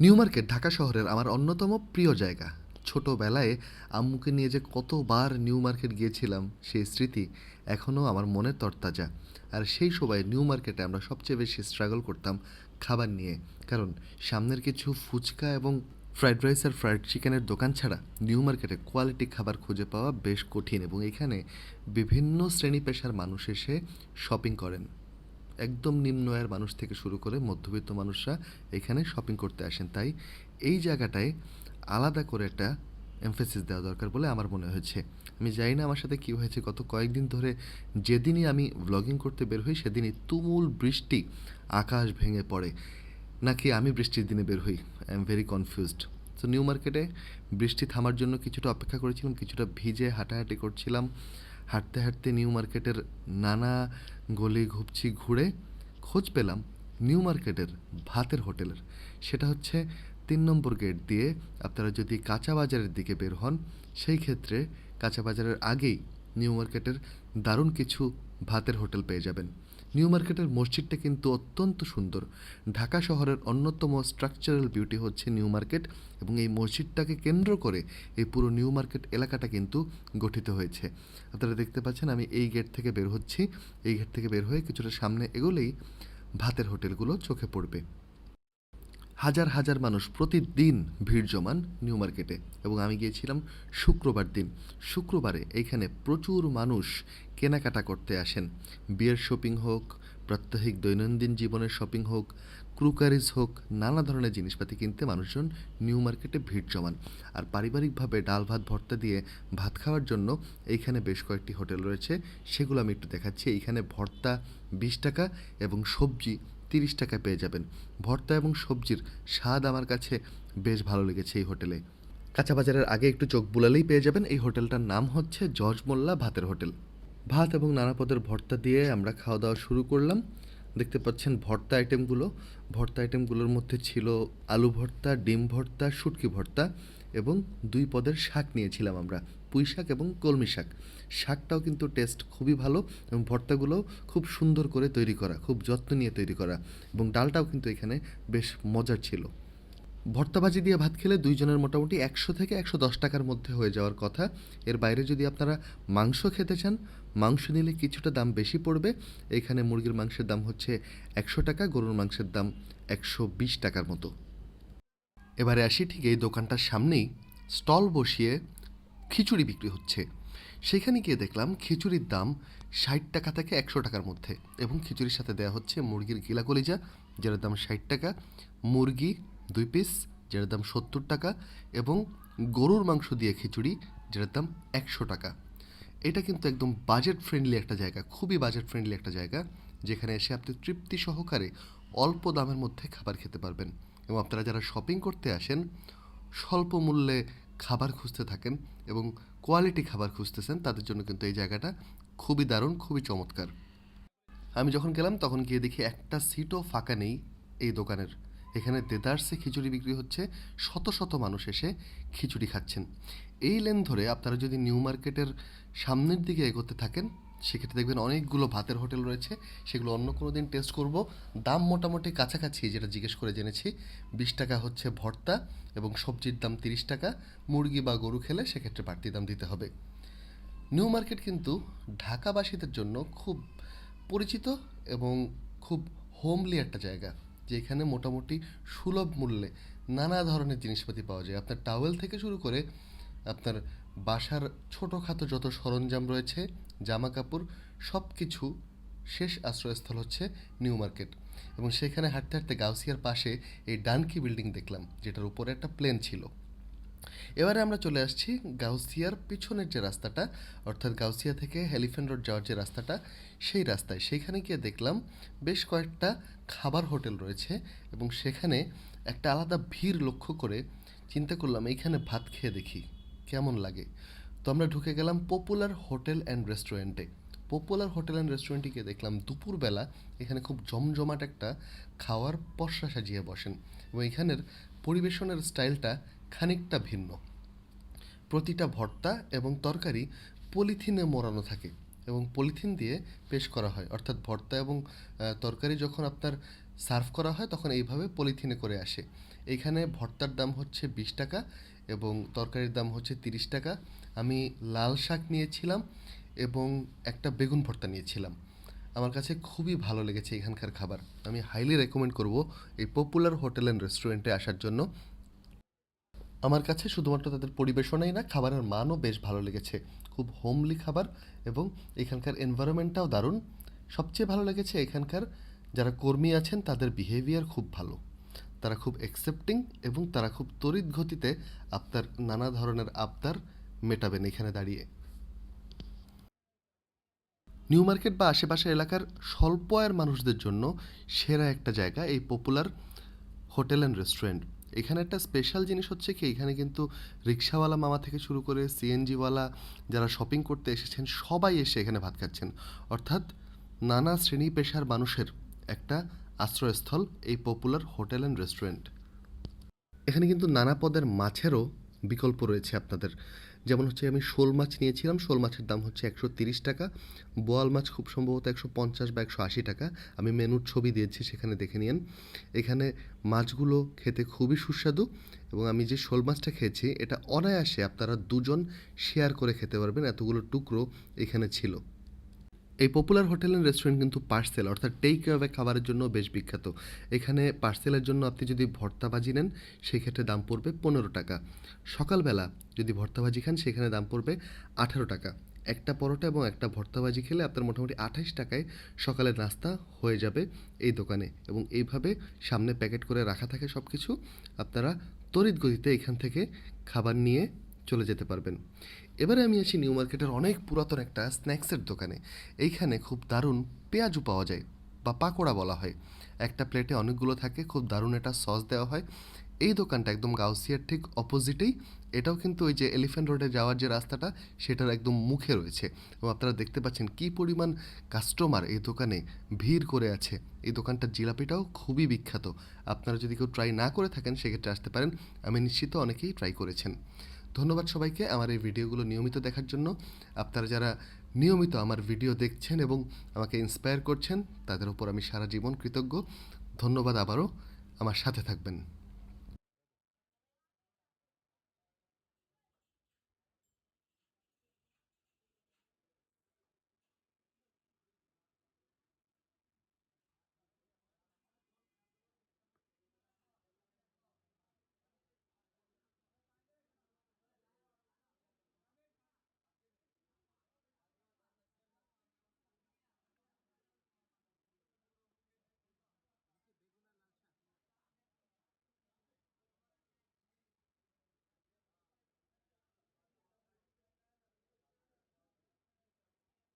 New market, Dhaka শহরের আমার অন্যতম প্রিয় জায়গা। ছোটোবেলায় আম্মুকে নিয়ে যে কতবার নিউ মার্কেট গিয়েছিলাম, সেই স্মৃতি এখনও আমার মনে তরতাজা। আর সেই সময় নিউ মার্কেটে আমরা সবচেয়ে বেশি স্ট্রাগল করতাম খাবার নিয়ে। কারণ সামনের কিছু ফুচকা এবং ফ্রাইড রাইস আর ফ্রাইড চিকেনের দোকান ছাড়া নিউ মার্কেটে কোয়ালিটি খাবার খুঁজে পাওয়া বেশ কঠিন এবং এখানে বিভিন্ন শ্রেণি পেশার মানুষ এসে শপিং করেন। একদম নিম্ন আয়ের মানুষ থেকে শুরু করে মধ্যবিত্ত মানুষরা এখানে শপিং করতে আসেন। তাই এই জায়গাটায় আলাদা করে একটা এমফেসিস দেওয়া দরকার বলে আমার মনে হয়েছে। আমি জানি না আমার সাথে কী হয়েছে, গত কয়েকদিন ধরে যেদিনই আমি ব্লগিং করতে বের হই, সেদিনই তুমুল বৃষ্টি আকাশ ভেঙে পড়ে। নাকি আমি বৃষ্টির দিনে বের হই? আই এম ভেরি কনফিউজড তো নিউ মার্কেটে বৃষ্টি থামার জন্য কিছুটা অপেক্ষা করেছিলাম, কিছুটা ভিজে হাঁটাহাঁটি করছিলাম। হাঁটতে হাঁটতে নিউ মার্কেটের নানা গলি ঘুপছি ঘুরে খোঁজ পেলাম নিউ মার্কেটের ভাতের হোটেলের। সেটা হচ্ছে তিন নম্বর গেট দিয়ে আপনারা যদি কাঁচা বাজারের দিকে বের হন, সেই ক্ষেত্রে কাঁচা বাজারের আগেই নিউ মার্কেটের দারুণ কিছু ভাতের হোটেল পেয়ে যাবেন। নিউ মার্কেটের মসজিদটা কিন্তু অত্যন্ত সুন্দর। ঢাকা শহরের অন্যতম স্ট্রাকচারাল বিউটি হচ্ছে নিউ মার্কেট এবং এই মসজিদটাকে কেন্দ্র করে এই পুরো নিউ মার্কেট এলাকাটা কিন্তু গঠিত হয়েছে। আপনারা দেখতে পাচ্ছেন আমি এই গেট থেকে বের হচ্ছি। এই গেট থেকে বের হয়ে কিছুটা সামনে এগোলেই ভাতের হোটেলগুলো চোখে পড়বে। হাজার হাজার মানুষ প্রতিদিন ভিড় জমান নিউ মার্কেটে। এবং আমি গিয়েছিলাম শুক্রবার দিন। শুক্রবারে এইখানে প্রচুর মানুষ কেনাকাটা করতে আসেন। বিয়ের শপিং হোক, প্রাত্যহিক দৈনন্দিন জীবনের শপিং হোক, ক্রুকারিজ হোক, নানা ধরনের জিনিসপাতি কিনতে মানুষজন নিউ মার্কেটে ভিড় জমান। আর পারিবারিকভাবে ডাল, ভাত, ভর্তা দিয়ে ভাত খাওয়ার জন্য এইখানে বেশ কয়েকটি হোটেল রয়েছে। সেগুলো আমি একটু দেখাচ্ছি। এইখানে ভর্তা বিশ টাকা এবং সবজি তিরিশ টাকা পেয়ে যাবেন। ভর্তা এবং সবজির স্বাদ আমার কাছে বেশ ভালো লেগেছে এই হোটেলে। কাঁচা বাজারের আগে একটু চোখ বুলালেই পেয়ে যাবেন এই হোটেলটার নাম হচ্ছে জর্জ মোল্লা ভাতের হোটেল। ভাত এবং নানা পদের ভর্তা দিয়ে আমরা খাওয়া দাওয়া শুরু করলাম। দেখতে পাচ্ছেন ভর্তা আইটেমগুলো। ভর্তা আইটেমগুলোর মধ্যে ছিল আলু ভর্তা, ডিম ভর্তা, শুটকি ভর্তা এবং দুই পদের শাক নিয়েছিলাম আমরা, পুঁই শাক এবং কলমি শাক। শাকটাও কিন্তু টেস্ট খুবই ভালো এবং ভর্তাগুলোও খুব সুন্দর করে তৈরি করা, খুব যত্ন নিয়ে তৈরি করা এবং ডালটাও কিন্তু এখানে বেশ মজার ছিল। ভর্তা ভাজি দিয়ে ভাত খেলে দুইজনের মোটামুটি একশো থেকে একশো দশ টাকার মধ্যে হয়ে যাওয়ার কথা। এর বাইরে যদি আপনারা মাংস খেতে চান, মাংস নিলে কিছুটা দাম বেশি পড়বে। এখানে মুরগির মাংসের দাম হচ্ছে একশো টাকা, গরুর মাংসের দাম একশো বিশ টাকার মতো। এবারে আসি ঠিক এই দোকানটার সামনেই। স্টল বসিয়ে খিচুড়ি বিক্রি হচ্ছে। সেখানে গিয়ে দেখলাম খিচুড়ির দাম ষাট টাকা থেকে একশো টাকার মধ্যে এবং খিচুড়ির সাথে দেওয়া হচ্ছে মুরগির গিলা কলিজা যেটার দাম ষাট টাকা। মুরগি দুই পিস, যেটার দাম সত্তর টাকা, এবং গরুর মাংস দিয়ে খিচুড়ি, যেটার দাম একশো টাকা। এটা কিন্তু একদম বাজেট ফ্রেন্ডলি একটা জায়গা, খুবই বাজেট ফ্রেন্ডলি একটা জায়গা, যেখানে এসে আপনি তৃপ্তি সহকারে অল্প দামের মধ্যে খাবার খেতে পারবেন। এবং আপনারা যারা শপিং করতে আসেন, স্বল্প মূল্যে খাবার খুঁজতে থাকেন এবং কোয়ালিটি খাবার খুঁজতেছেন, তাদের জন্য কিন্তু এই জায়গাটা খুবই দারুণ, খুবই চমৎকার। আমি যখন গেলাম, তখন গিয়ে দেখি একটা সিটও ফাঁকা নেই এই দোকানের। এখানে দেদারসে খিচুড়ি বিক্রি হচ্ছে শত শত মানুষ এসে খিচুড়ি খাচ্ছেন। এই লেন ধরে আপনারা যদি নিউ মার্কেটের সামনের দিকে এগোতে থাকেন, সেক্ষেত্রে দেখবেন অনেকগুলো ভাতের হোটেল রয়েছে। সেগুলো অন্য কোনো দিন টেস্ট করব। দাম মোটামুটি কাছাকাছি, যেটা জিজ্ঞেস করে জেনেছি। বিশ টাকা হচ্ছে ভর্তা এবং সবজির দাম তিরিশ টাকা। মুরগি বা গরু খেলে সেক্ষেত্রে বাড়তি দাম দিতে হবে। নিউ মার্কেট কিন্তু ঢাকাবাসীদের জন্য খুব পরিচিত এবং খুব হোমলি একটা জায়গা। যেখানে মোটামুটি সুলভ মূল্যে নানা ধরনের জিনিসপাতি পাওয়া যায়। আপনার টাওয়েল থেকে শুরু করে আপনার বাসার ছোটোখাটো যত সরঞ্জাম রয়েছে জামা কাপড় সব কিছু শেষ আশ্রয়স্থল হচ্ছে নিউ মার্কেট। এবং সেখানে হাঁটতে হাঁটতে গাউসিয়ার পাশে এই ডানকি বিল্ডিং দেখলাম, যেটার উপরে একটা প্লেন ছিল। এবারে আমরা চলে আসছি গাউসিয়ার পিছনের যে রাস্তাটা, অর্থাৎ গাউসিয়া থেকে হেলিফেন্ট রোড যাওয়ার যে রাস্তাটা, সেই রাস্তায়। সেইখানে গিয়ে দেখলাম বেশ কয়েকটা খাবার হোটেল রয়েছে এবং সেখানে একটা আলাদা ভিড় লক্ষ্য করে চিন্তা করলাম, এইখানে ভাত খেয়ে দেখি, কেমন লাগে? তো আমরা ঢুকে গেলাম পপুলার হোটেল অ্যান্ড রেস্টুরেন্টে। পপুলার হোটেল অ্যান্ড রেস্টুরেন্টে গিয়ে দেখলাম দুপুরবেলা এখানে খুব জমজমাট একটা খাওয়ার পসরা সাজিয়ে বসেন এবং এখানের পরিবেশনের স্টাইলটা খানিকটা ভিন্ন। প্রতিটা ভর্তা এবং তরকারি পলিথিনে মোড়ানো থাকে এবং পলিথিন দিয়ে পেশ করা হয়। অর্থাৎ ভর্তা এবং তরকারি যখন আপনার সার্ভ করা হয় তখন এইভাবে পলিথিনে করে আসে। এখানে ভর্তার দাম হচ্ছে বিশ টাকা এবং তরকারির দাম হচ্ছে তিরিশ টাকা। আমি লাল শাক নিয়েছিলাম এবং একটা বেগুন ভর্তা নিয়েছিলাম। আমার কাছে খুবই ভালো লেগেছে এখানকার খাবার। আমি হাইলি রেকমেন্ড করব এই পপুলার হোটেল অ্যান্ড রেস্টুরেন্টে আসার জন্য। আমার কাছে শুধুমাত্র তাদের পরিবেশনাই না, খাবারের মানও বেশ ভালো লেগেছে। খুব হোমলি খাবার এবং এখানকার এনভায়রনমেন্টটাও দারুণ। সবচেয়ে ভালো লেগেছে এখানকার যারা কর্মী আছেন, তাদের বিহেভিয়ার খুব ভালো। তারা খুব অ্যাকসেপ্টিং এবং তারা খুব তড়িৎ গতিতে আপনার নানা ধরনের আবদার মেটাবেন এখানে দাঁড়িয়ে। নিউ মার্কেট বা আশেপাশের এলাকার স্বল্প আয়ের মানুষদের জন্য সেরা একটা জায়গা এই পপুলার হোটেল অ্যান্ড রেস্টুরেন্ট এখানে একটা স্পেশাল জিনিস হচ্ছে কি, এখানে কিন্তু রিক্সাওয়ালা মামা থেকে শুরু করে সিএনজিওয়ালা যারা শপিং করতে এসেছেন, সবাই এসে এখানে ভাত খাচ্ছেন। অর্থাৎ নানা শ্রেণি পেশার মানুষের একটা আশ্রয়স্থল এই পপুলার হোটেল অ্যান্ড রেস্টুরেন্ট এখানে কিন্তু নানা পদের মাছেরও বিকল্প রয়েছে আপনাদের। যেমন হচ্ছে আমি শোল মাছ নিয়েছিলাম, শোল মাছের দাম হচ্ছে একশো তিরিশ টাকা। বোয়াল মাছ খুব সম্ভবত একশো পঞ্চাশ বা একশো আশি টাকা। আমি মেনুর ছবি দিয়েছি, সেখানে দেখে নিন। এখানে মাছগুলো খেতে খুবই সুস্বাদু এবং আমি যে শোল মাছটা খেয়েছি, এটা অনায়াসে আপনারা দুজন শেয়ার করে খেতে পারবেন। এতগুলো টুকরো এখানে ছিল। এই পপুলার হোটেল অ্যান্ড রেস্টুরেন্ট কিন্তু পার্সেল অর্থাৎ টেক অ্যাওয়ে খাবারের জন্য বেশ বিখ্যাত। এখানে পার্সেলের জন্য আপনি যদি ভর্তাবাজি নেন, সেক্ষেত্রে দাম পড়বে পনেরো টাকা। সকালবেলা যদি ভর্তাবাজি খান, সেখানে দাম পড়বে আঠারো টাকা। একটা পরোটা এবং একটা ভর্তাবাজি খেলে আপনার মোটামুটি আঠাশ টাকায় সকালের নাস্তা হয়ে যাবে এই দোকানে। এবং এইভাবে সামনে প্যাকেট করে রাখা থাকে সব কিছু আপনারা তড়িৎ গতিতে এখান থেকে খাবার নিয়ে চলে যেতে পারবেন। এবারে আমি আসি নিউ মার্কেটের অনেক পুরাতন একটা স্ন্যাক্সের দোকানে। এইখানে খুব দারুণ পেঁয়াজু পাওয়া যায়, বা পাকোড়া বলা হয়। একটা প্লেটে অনেকগুলো থাকে, খুব দারুণ একটা সস দেওয়া হয়। এই দোকানটা একদম গাউসিয়ার ঠিক অপোজিটেই। এটাও কিন্তু ওই যে এলিফ্যান্ট রোডে যাওয়ার যে রাস্তাটা, সেটার একদম মুখে রয়েছে। এবং আপনারা দেখতে পাচ্ছেন কী পরিমাণ কাস্টমার এই দোকানে ভিড় করে আছে। এই দোকানটার জিলাপিটাও খুবই বিখ্যাত। আপনারা যদি কেউ ট্রাই না করে থাকেন, সেক্ষেত্রে আসতে পারেন। আমি নিশ্চিত অনেকেই ট্রাই করেছেন। ধন্যবাদ সবাইকে আমার এই ভিডিওগুলো নিয়মিত দেখার জন্য। আপনারা যারা নিয়মিত আমার ভিডিও দেখছেন এবং আমাকে ইন্সপায়ার করছেন, তাদের উপর আমি সারা জীবন কৃতজ্ঞ। ধন্যবাদ আবারও। আমার সাথে থাকবেন।